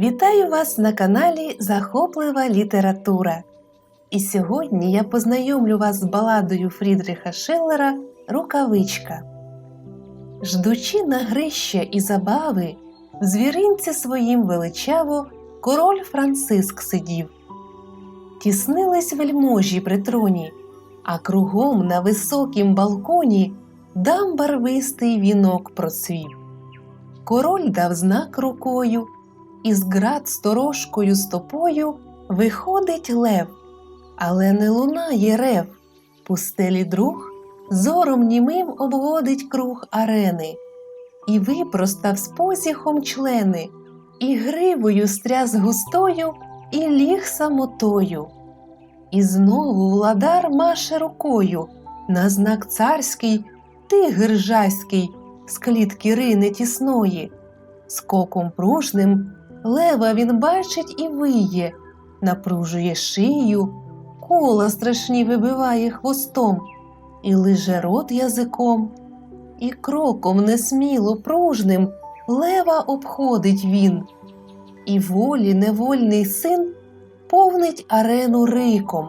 Вітаю вас на каналі Захоплива література. І сьогодні я познайомлю вас з баладою Фрідриха Шиллера Рукавичка. Ждучи на грища і забави, в звіринці своїм величаво король Франциск сидів. Тіснились вельможі при троні, а кругом на високім балконі дам барвистий вінок процвів. Король дав знак рукою, із град сторожкою стопою виходить лев, але не лунає рев. Пустелі друг зором німим обводить круг арени, і випростав з позіхом члени, і гривою стряс густою, і ліг самотою. І знову владар маше рукою на знак царський, тигр жаський, з клітки рини тісної. Скоком пружним лева він бачить і виє, напружує шию, кола страшні вибиває хвостом, і лиже рот язиком, і кроком несміло пружним лева обходить він, і волі невольний син повнить арену риком,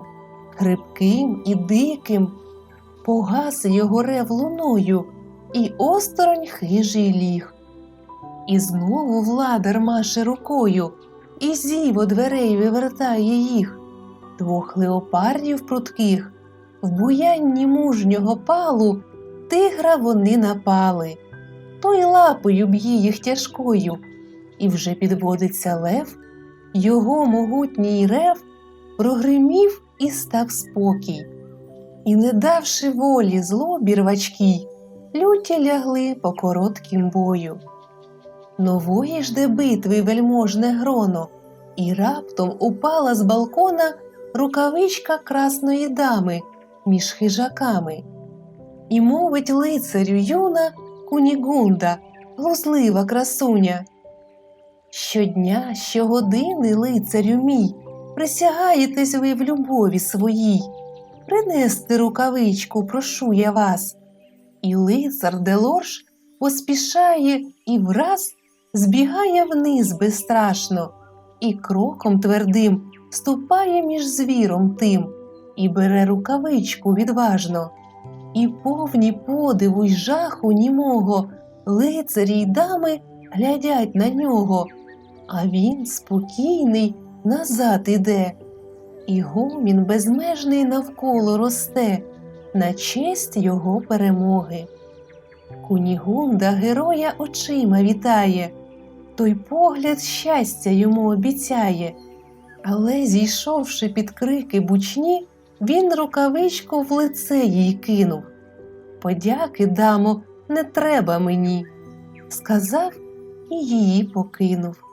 хрипким і диким, погаси його рев луною, і осторонь хижий ліг. І знову владар маше рукою, і зіво дверей вивертає їх, двох леопардів прудких, в буянні мужнього палу тигра вони напали, той лапою б'є їх тяжкою, і вже підводиться лев, його могутній рев прогримів і став спокій. І, не давши волі злобі рвачкій, люті лягли по короткім бою. Нової жде битви вельможне гроно, і раптом упала з балкона рукавичка красної дами між хижаками. І мовить лицарю юна Кунігунда, глузлива красуня. Щодня, щогодини, лицарю мій, присягаєтесь ви в любові своїй. Принести рукавичку, прошу я вас. І лицар Делорж поспішає і враз збігає вниз безстрашно, і кроком твердим ступає між звіром тим, і бере рукавичку відважно, і повні подиву й жаху німого лицарі й дами глядять на нього, а він спокійний назад іде, і гомін безмежний навколо росте на честь його перемоги. Кунігунда героя очима вітає, той погляд щастя йому обіцяє, але, зійшовши під крики бучні, він рукавичку в лице їй кинув. Подяки, дамо, не треба мені, сказав і її покинув.